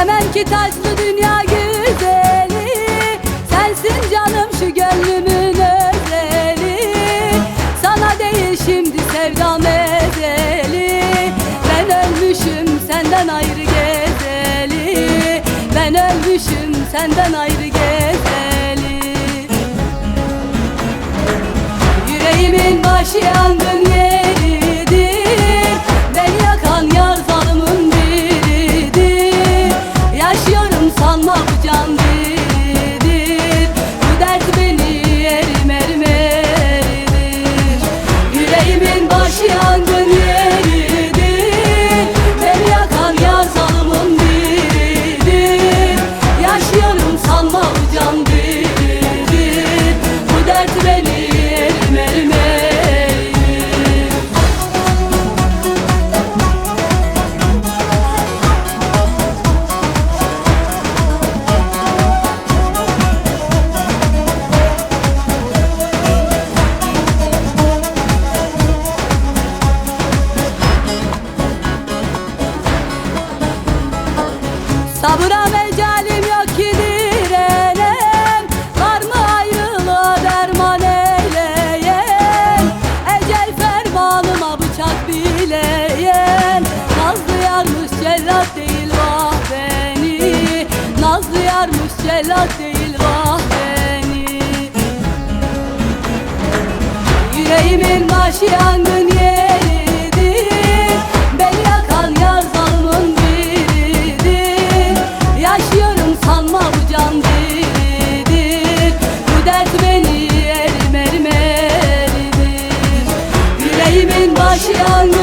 Bilemem ki taçlı dünya güzeli. Sensin canım şu gönlümün özeli. Sana değil şimdi sevdam ezeli Ben ölmüşüm senden ayrı gezeli. Ben ölmüşüm senden ayrı gezeli. Yüreğimin başı Sabıra mecalim yok ki direnem Var mı ayrılığa derman eyleyen Ecel fermanıma bıçak bileyen Nazlı yarmış cellat değil vah beni. Nazlı yarmış cellat değil vah beni. Yüreğimin başı yangın yaşayan